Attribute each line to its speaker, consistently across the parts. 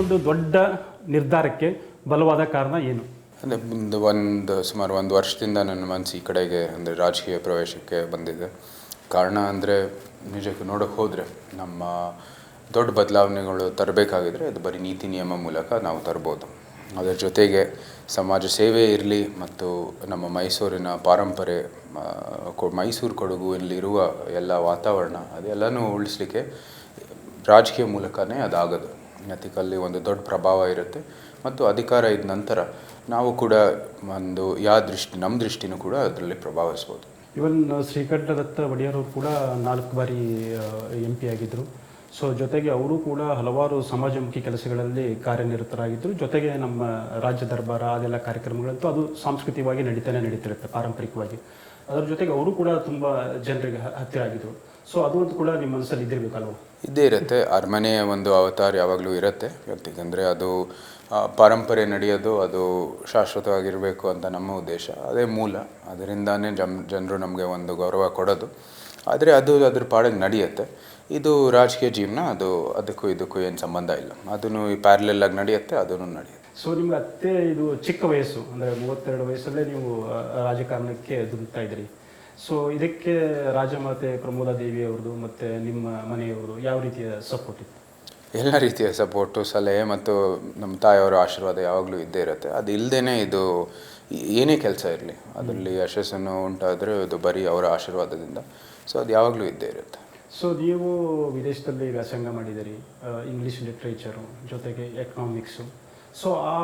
Speaker 1: ಒಂದು ದೊಡ್ಡ ನಿರ್ಧಾರಕ್ಕೆ ಬಲವಾದ ಕಾರಣ ಏನು?
Speaker 2: ಅಂದರೆ ಒಂದು ಒಂದು ಸುಮಾರು ಒಂದು ವರ್ಷದಿಂದ ನನ್ನ ಮನಸ್ಸು ಈ ಕಡೆಗೆ ಅಂದರೆ ರಾಜಕೀಯ ಪ್ರವೇಶಕ್ಕೆ ಬಂದಿದೆ. ಕಾರಣ ಅಂದರೆ ನಿಜಕ್ಕೆ ನೋಡೋಕೆ ಹೋದರೆ ನಮ್ಮ ದೊಡ್ಡ ಬದಲಾವಣೆಗಳು ತರಬೇಕಾಗಿದ್ರೆ ಅದು ಬರೀ ನೀತಿ ನಿಯಮ ಮೂಲಕ ನಾವು ತರ್ಬೋದು. ಅದರ ಜೊತೆಗೆ ಸಮಾಜ ಸೇವೆ ಇರಲಿ ಮತ್ತು ನಮ್ಮ ಮೈಸೂರಿನ ಪಾರಂಪರೆ ಮೈಸೂರು ಕೊಡಗು ಇಲ್ಲಿರುವ ಎಲ್ಲ ವಾತಾವರಣ ಅದೆಲ್ಲನೂ ಉಳಿಸ್ಲಿಕ್ಕೆ ರಾಜಕೀಯ ಮೂಲಕನೇ ಅದಾಗೋದು. ಅದಕ್ಕಲ್ಲಿ ಒಂದು ದೊಡ್ಡ ಪ್ರಭಾವ ಇರುತ್ತೆ. ಮತ್ತು ಅಧಿಕಾರ ಇದ್ದ ನಂತರ ನಾವು ಕೂಡ ಒಂದು ಯಾವ ದೃಷ್ಟಿ ನಮ್ಮ ದೃಷ್ಟಿನೂ ಕೂಡ ಅದರಲ್ಲಿ ಪ್ರಭಾವಿಸ್ಬೋದು.
Speaker 1: ಇವನ್ ಶ್ರೀಕಂಠದತ್ತ ಒಡೆಯರ್ ಕೂಡ ನಾಲ್ಕು ಬಾರಿ ಎಂ ಪಿ ಆಗಿದ್ದರು ಸೊ ಜೊತೆಗೆ ಅವರು ಕೂಡ ಹಲವಾರು ಸಮಾಜಮುಖಿ ಕೆಲಸಗಳಲ್ಲಿ ಕಾರ್ಯನಿರತರಾಗಿದ್ದರು ಜೊತೆಗೆ ನಮ್ಮ ರಾಜ್ಯ ದರ್ಬಾರ ಅದೆಲ್ಲ ಕಾರ್ಯಕ್ರಮಗಳಂತೂ ಅದು ಸಾಂಸ್ಕೃತಿಕವಾಗಿ ನಡೀತಾನೆ ನಡೀತಿರುತ್ತೆ, ಪಾರಂಪರಿಕವಾಗಿ. ಅದರ ಜೊತೆಗೆ ಅವರು ಕೂಡ ತುಂಬ ಜನರಿಗೆ ಹತ್ತಿರ ಆಗಿದ್ರು. ಸೊ ಅದು ಕೂಡ ನಿಮ್ಮ ಮನಸ್ಸಲ್ಲಿ ಇದ್ದಿರಬೇಕಲ್ವ?
Speaker 2: ಇದ್ದೇ ಇರುತ್ತೆ. ಅರಮನೆಯ ಒಂದು ಅವತಾರ ಯಾವಾಗಲೂ ಇರುತ್ತೆ. ಯಾಕೆಂದರೆ ಅದು ಪರಂಪರೆ ನಡೆಯೋದು, ಅದು ಶಾಶ್ವತವಾಗಿರಬೇಕು ಅಂತ ನಮ್ಮ ಉದ್ದೇಶ. ಅದೇ ಮೂಲ. ಅದರಿಂದಾನೇ ಜಮ್, ಜನರು ನಮಗೆ ಒಂದು ಗೌರವ ಕೊಡೋದು. ಆದರೆ ಅದು ಅದ್ರ ಪಾಡಿಗೆ ನಡೆಯುತ್ತೆ. ಇದು ರಾಜಕೀಯ ಜೀವನ, ಅದು ಅದಕ್ಕೂ ಇದಕ್ಕೂ ಏನು ಸಂಬಂಧ ಇಲ್ಲ. ಅದನ್ನು ಈ ಪ್ಯಾರಲೆಲ್ ನಡೆಯುತ್ತೆ, ಅದನ್ನು ನಡೆಯುತ್ತೆ.
Speaker 1: ಸೊ ನಿಮ್ಗೆ ಅತ್ತೆ ಇದು ಚಿಕ್ಕ ವಯಸ್ಸು ಅಂದರೆ ಮೂವತ್ತೆರಡು ವಯಸ್ಸಲ್ಲೇ ನೀವು ರಾಜಕಾರಣಕ್ಕೆ ದುಡಿತಾ ಇದ್ರಿ. ಸೊ ಇದಕ್ಕೆ ರಾಜಮಾತೆ ಪ್ರಮೋದಾ ದೇವಿ ಅವ್ರದ್ದು ಮತ್ತು ನಿಮ್ಮ ಮನೆಯವರು ಯಾವ ರೀತಿಯ ಸಪೋರ್ಟ್ ಇತ್ತು?
Speaker 2: ಎಲ್ಲ ರೀತಿಯ ಸಪೋರ್ಟು ಸಲಹೆ ಮತ್ತು ನಮ್ಮ ತಾಯಿಯವರ ಆಶೀರ್ವಾದ ಯಾವಾಗಲೂ ಇದ್ದೇ ಇರುತ್ತೆ. ಅದು ಇಲ್ಲದೇ ಇದು ಏನೇ ಕೆಲಸ ಇರಲಿ ಅದರಲ್ಲಿ ಯಶಸ್ಸನ್ನು ಉಂಟಾದರೆ ಅದು ಬರೀ ಅವರ ಆಶೀರ್ವಾದದಿಂದ. ಸೊ ಅದು ಯಾವಾಗಲೂ ಇದ್ದೇ ಇರುತ್ತೆ.
Speaker 1: ಸೊ ನೀವು ವಿದೇಶದಲ್ಲಿ ವ್ಯಾಸಂಗ ಮಾಡಿದಿರಿ ಇಂಗ್ಲೀಷ್ ಲಿಟ್ರೇಚರು ಜೊತೆಗೆ ಎಕನಾಮಿಕ್ಸು ಸೊ ಆ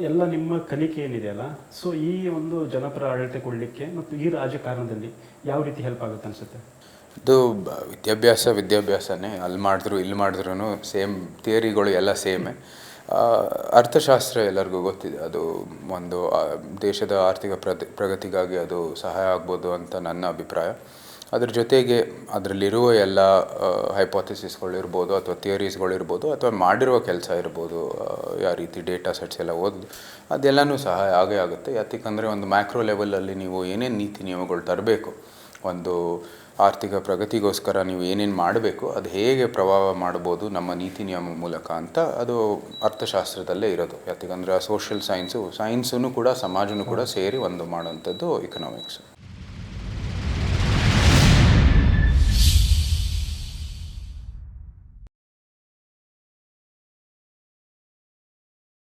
Speaker 1: ಎಲ್ಲ ನಿಮ್ಮ ಕಲಿಕೆ ಏನಿದೆ ಅಲ್ಲ ಸೊ ಈ ಒಂದು ಜನಪರ ಆಡಳಿತ ಕೊಡಲಿಕ್ಕೆ ಮತ್ತು ಈ ರಾಜಕಾರಣದಲ್ಲಿ ಯಾವ ರೀತಿ ಹೆಲ್ಪ್ ಆಗುತ್ತೆ ಅನಿಸುತ್ತೆ?
Speaker 2: ಇದು ವಿದ್ಯಾಭ್ಯಾಸ, ವಿದ್ಯಾಭ್ಯಾಸನೇ. ಅಲ್ಲಿ ಮಾಡಿದ್ರು, ಇಲ್ಲಿ ಮಾಡಿದ್ರು ಸೇಮ್ ಥಿಯರಿಗಳು ಎಲ್ಲ ಸೇಮೆ ಅರ್ಥಶಾಸ್ತ್ರ ಎಲ್ಲರಿಗೂ ಗೊತ್ತಿದೆ. ಅದು ಒಂದು ದೇಶದ ಆರ್ಥಿಕ ಪ್ರಗತಿಗಾಗಿ ಅದು ಸಹಾಯ ಆಗ್ಬೋದು ಅಂತ ನನ್ನ ಅಭಿಪ್ರಾಯ. ಅದ್ರ ಜೊತೆಗೆ ಅದರಲ್ಲಿರುವ ಎಲ್ಲ ಹೈಪೋಥಿಸಿಸ್ಗಳಿರ್ಬೋದು ಅಥವಾ ಥಿಯರೀಸ್ಗಳಿರ್ಬೋದು ಅಥವಾ ಮಾಡಿರುವ ಕೆಲಸ ಇರ್ಬೋದು ಆ, ಯಾವ ರೀತಿ ಡೇಟಾ ಸೆಟ್ಸ್ ಎಲ್ಲ ಓದೋದು ಅದೆಲ್ಲನೂ ಸಹ ಆಗೇ ಆಗುತ್ತೆ. ಯಾತಕ್ಕಂದರೆ ಒಂದು ಮ್ಯಾಕ್ರೋ ಲೆವೆಲಲ್ಲಿ ನೀವು ಏನೇನು ನೀತಿ ನಿಯಮಗಳು ತರಬೇಕು ಒಂದು ಆರ್ಥಿಕ ಪ್ರಗತಿಗೋಸ್ಕರ ನೀವು ಏನೇನು ಮಾಡಬೇಕು ಅದು ಹೇಗೆ ಪ್ರಭಾವ ಮಾಡ್ಬೋದು ನಮ್ಮ ನೀತಿ ನಿಯಮ ಮೂಲಕ ಅಂತ ಅದು ಅರ್ಥಶಾಸ್ತ್ರದಲ್ಲೇ ಇರೋದು. ಯಾಕಂದರೆ ಸೋಷಿಯಲ್ ಸೈನ್ಸು ಸೈನ್ಸೂ ಕೂಡ ಸಮಾಜನೂ ಕೂಡ ಸೇರಿ ಒಂದು ಮಾಡುವಂಥದ್ದು ಇಕನಾಮಿಕ್ಸ್